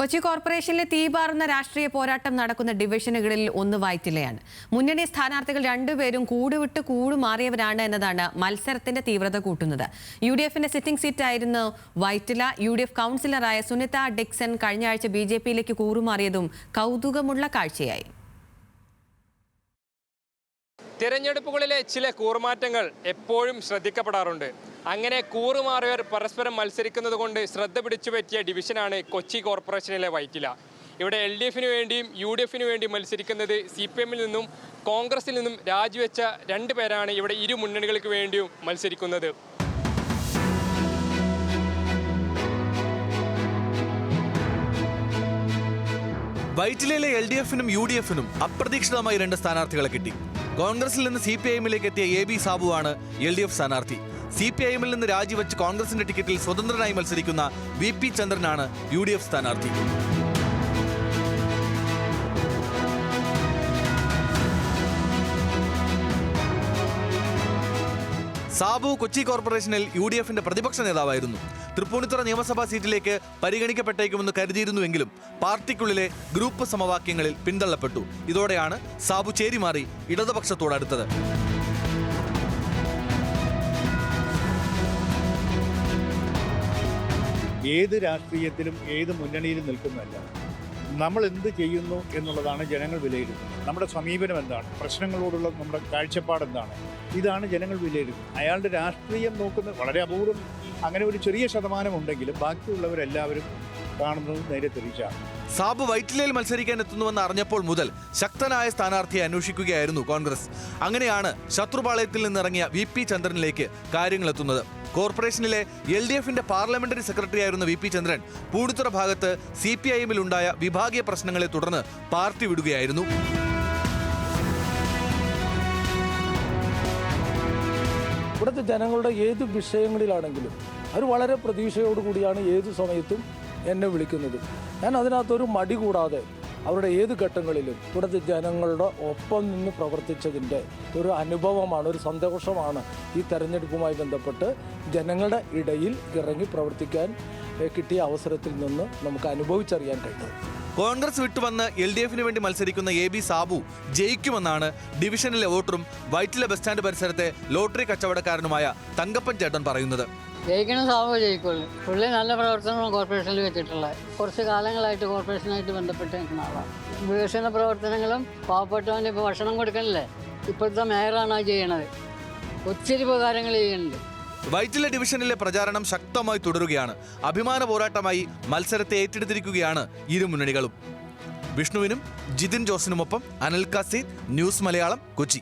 കൊച്ചി കോർപ്പറേഷനിലെ തീപാറുന്ന രാഷ്ട്രീയ പോരാട്ടം നടക്കുന്ന ഡിവിഷനുകളിൽ ഒന്ന് വൈറ്റിലയാണ് മുന്നണി സ്ഥാനാർത്ഥികൾ രണ്ടുപേരും കൂടുവിട്ട് കൂടുമാറിയവരാണ് എന്നതാണ് മത്സരത്തിന്റെ തീവ്രത കൂട്ടുന്നത്. യു ഡി എഫിന്റെ സിറ്റിംഗ് സീറ്റായിരുന്നു വൈറ്റില യു ഡി എഫ് കൗൺസിലറായ സുനിത ഡിക്സൺ കഴിഞ്ഞ ആഴ്ച ബി ജെ പിയിലേക്ക് കൂറുമാറിയതും കൗതുകമുള്ള കാഴ്ചയായി. തിരഞ്ഞെടുപ്പുകളിലെ ചില കൂറുമാറ്റങ്ങൾ എപ്പോഴും ശ്രദ്ധിക്കപ്പെടാറുണ്ട്. അങ്ങനെ കൂറുമാറിയവർ പരസ്പരം മത്സരിക്കുന്നത് കൊണ്ട് ശ്രദ്ധ പിടിച്ചു പറ്റിയ ഡിവിഷനാണ് കൊച്ചി കോർപ്പറേഷനിലെ വൈറ്റില. ഇവിടെ എൽ ഡി എഫിന് വേണ്ടിയും യു ഡി എഫിന് വേണ്ടിയും മത്സരിക്കുന്നത് സി പി എമ്മിൽ നിന്നും കോൺഗ്രസിൽ നിന്നും രാജിവെച്ച രണ്ട് പേരാണ് ഇവിടെ ഇരു മുന്നണികൾക്ക് വേണ്ടിയും മത്സരിക്കുന്നത്. വൈറ്റിലയിലെ എൽ ഡി എഫിനും യു ഡി എഫിനും അപ്രതീക്ഷിതമായി രണ്ട് സ്ഥാനാർത്ഥികളെ കിട്ടി. കോൺഗ്രസിൽ നിന്ന് സി പി എത്തിയ എ ബി സാബുവാണ് എൽ ഡി എഫ് സ്ഥാനാർത്ഥി. സി പി ഐ എമ്മിൽ നിന്ന് രാജിവെച്ച് കോൺഗ്രസിന്റെ ടിക്കറ്റിൽ സ്വതന്ത്രനായി മത്സരിക്കുന്ന വി പി ചന്ദ്രനാണ് യു ഡി എഫ് സ്ഥാനാർത്ഥി. സാബു കൊച്ചി കോർപ്പറേഷനിൽ യു ഡി എഫിന്റെ പ്രതിപക്ഷ നേതാവായിരുന്നു. തൃപ്പൂണിത്തുറ നിയമസഭാ സീറ്റിലേക്ക് പരിഗണിക്കപ്പെട്ടേക്കുമെന്ന് കരുതിയിരുന്നുവെങ്കിലും പാർട്ടിക്കുള്ളിലെ ഗ്രൂപ്പ് സമവാക്യങ്ങളിൽ പിന്തള്ളപ്പെട്ടു. ഇതോടെയാണ് സാബു ചേരിമാറി ഇടതുപക്ഷത്തോടടുത്തത്. ഏത് രാഷ്ട്രീയത്തിലും ഏത് മുന്നണിയിലും നിൽക്കുന്നതല്ല. നമ്മൾ എന്ത് ചെയ്യുന്നു എന്നുള്ളതാണ് ജനങ്ങൾ വിലയിരുത്തുന്നത്. നമ്മുടെ സമീപനം എന്താണ്? പ്രശ്നങ്ങളോടുള്ള നമ്മുടെ കാഴ്ചപ്പാട് എന്താണ്? ഇതാണ് ജനങ്ങൾ വിലയിരുത്തുന്നത്. അയാളുടെ രാഷ്ട്രീയം നോക്കുന്ന വളരെ അപൂർവം അങ്ങനെ ഒരു ചെറിയ ശതമാനം ഉണ്ടെങ്കിലും ബാക്കിയുള്ളവരെല്ലാവരും കാണുന്നത് നേരെ തിരിച്ചാണ് സാബു വൈറ്റിലയിൽ മത്സരിക്കാൻ എത്തുന്നുവെന്ന് അറിഞ്ഞപ്പോൾ മുതൽ ശക്തനായ സ്ഥാനാർത്ഥിയെ അന്വേഷിക്കുകയായിരുന്നു കോൺഗ്രസ്. അങ്ങനെയാണ് ശത്രുപാളയത്തിൽ നിന്നിറങ്ങിയ വി പി ചന്ദ്രനിലേക്ക് കാര്യങ്ങൾ എത്തുന്നത്. കോർപ്പറേഷനിലെ എൽ ഡി എഫിന്റെ പാർലമെന്ററി സെക്രട്ടറി ആയിരുന്ന വി പി ചന്ദ്രൻ പൂണിത്തുറ ഭാഗത്ത് സി പി ഐ എമ്മിലുണ്ടായ വിഭാഗീയ പ്രശ്നങ്ങളെ തുടർന്ന് പാർട്ടി വിടുകയായിരുന്നു. ഇവിടുത്തെ ജനങ്ങളുടെ ഏത് വിഷയങ്ങളിലാണെങ്കിലും അവർ വളരെ പ്രതീക്ഷയോടുകൂടിയാണ് ഏത് സമയത്തും എന്നെ വിളിക്കുന്നത്. ഞാൻ അതിനകത്തൊരു മടി കൂടാതെ അവരുടെ ഏത് ഘട്ടങ്ങളിലും ഇവിടുത്തെ ജനങ്ങളുടെ ഒപ്പം നിന്ന് പ്രവർത്തിച്ചതിന്റെ ഒരു അനുഭവമാണ് ഒരു സന്തോഷമാണ് ഈ തെരഞ്ഞെടുപ്പുമായി ബന്ധപ്പെട്ട് ജനങ്ങളുടെ ഇടയിൽ ഇറങ്ങി പ്രവർത്തിക്കാൻ കിട്ടിയ അവസരത്തിൽ നിന്ന് നമുക്ക് അനുഭവിച്ചറിയാൻ കഴിഞ്ഞത്. കോൺഗ്രസ് വിട്ടുവന്ന് എൽ ഡി എഫിന് വേണ്ടി മത്സരിക്കുന്ന എ ബി സാബു ജയിക്കുമെന്നാണ് ഡിവിഷനിലെ വോട്ടറും വൈറ്റില ബസ് സ്റ്റാൻഡ് പരിസരത്തെ ലോട്ടറി കച്ചവടക്കാരനുമായ തങ്കപ്പൻ ചേട്ടൻ പറയുന്നത്. ജയിക്കണം സാബു ജയിക്കുള്ളൂ. പുള്ളി നല്ല പ്രവർത്തനങ്ങളും കോർപ്പറേഷനിൽ വെച്ചിട്ടുള്ളത്. കുറച്ച് കാലങ്ങളായിട്ട് കോർപ്പറേഷനായിട്ട് ബന്ധപ്പെട്ട് നിൽക്കുന്ന ആളാണ്. വികസന പ്രവർത്തനങ്ങളും പാവപ്പെട്ടവന് ഇപ്പോൾ ഭക്ഷണം കൊടുക്കണില്ലേ? ഇപ്പോഴത്തെ മേയറാണ് അത് ചെയ്യണത്. ഒത്തിരി ഉപകാരങ്ങൾ ചെയ്യുന്നുണ്ട്. വൈറ്റില ഡിവിഷനിലെ പ്രചാരണം ശക്തമായി തുടരുകയാണ്. അഭിമാന പോരാട്ടമായി മത്സരത്തെ ഏറ്റെടുത്തിരിക്കുകയാണ് ഇരു മുന്നണികളും. വിഷ്ണുവിനും ജിതിൻ ജോസിനുമൊപ്പം അനിൽ കാസീർ ന്യൂസ് മലയാളം കൊച്ചി.